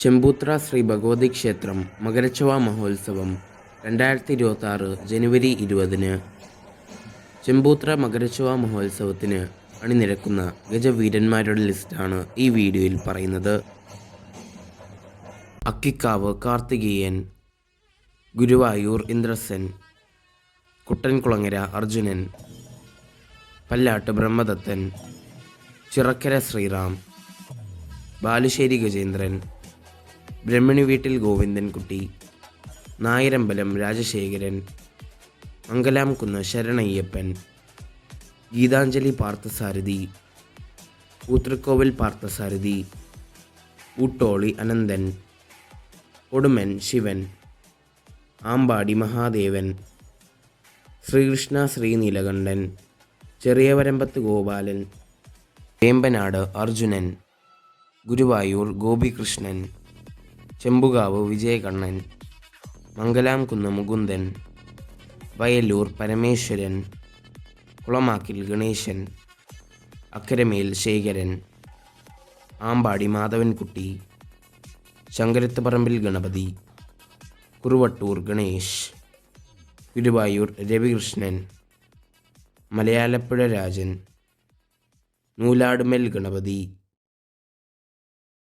ചെമ്പൂത്ര ശ്രീ ഭഗവതി ക്ഷേത്രം മകരച്ചവ മഹോത്സവം രണ്ടായിരത്തി ഇരുപത്തി ആറ് ജനുവരി ഇരുപതിന്. ചെമ്പൂത്ര മകരച്ചവ മഹോത്സവത്തിന് അണിനിരക്കുന്ന ഗജവീരന്മാരുടെ ലിസ്റ്റാണ് ഈ വീഡിയോയിൽ പറയുന്നത്. അക്കിക്കാവ് കാർത്തികേയൻ ഗുരുവായൂർ ഇന്ദ്രസൻ കുട്ടൻകുളങ്ങര അർജുനൻ പല്ലാട്ട് ബ്രഹ്മദത്തൻ ചിറക്കര ശ്രീറാം ബാലുശ്ശേരി ഗജേന്ദ്രൻ ബ്രഹ്മണി വീട്ടിൽ ഗോവിന്ദൻകുട്ടി നായരമ്പലം രാജശേഖരൻ മംഗലാംകുന്ന് ശരണയ്യപ്പൻ ഗീതാഞ്ജലി പാർത്ഥസാരഥി കൂത്രക്കോവിൽ പാർത്ഥസാരഥി ഊട്ടോളി അനന്തൻ കൊടുമൻ ശിവൻ ആമ്പാടി മഹാദേവൻ ശ്രീകൃഷ്ണ ശ്രീനീലകണ്ഠൻ ചെറിയവരമ്പത്ത് ഗോപാലൻ വേമ്പനാട് അർജുനൻ ഗുരുവായൂർ ഗോപികൃഷ്ണൻ ചെമ്പുകാവ് വിജയകണ്ണൻ മംഗലാംകുന്ന് മുകുന്ദൻ വയലൂർ പരമേശ്വരൻ കുളമാക്കിൽ ഗണേശൻ അക്കരമേൽ ശേഖരൻ ആമ്പാടി മാധവൻകുട്ടി ശങ്കരത്തുപറമ്പിൽ ഗണപതി കുറുവട്ടൂർ ഗണേഷ് ഗുരുവായൂർ രവികൃഷ്ണൻ മലയാലപ്പുഴ രാജൻ നൂലാടുമൽ ഗണപതി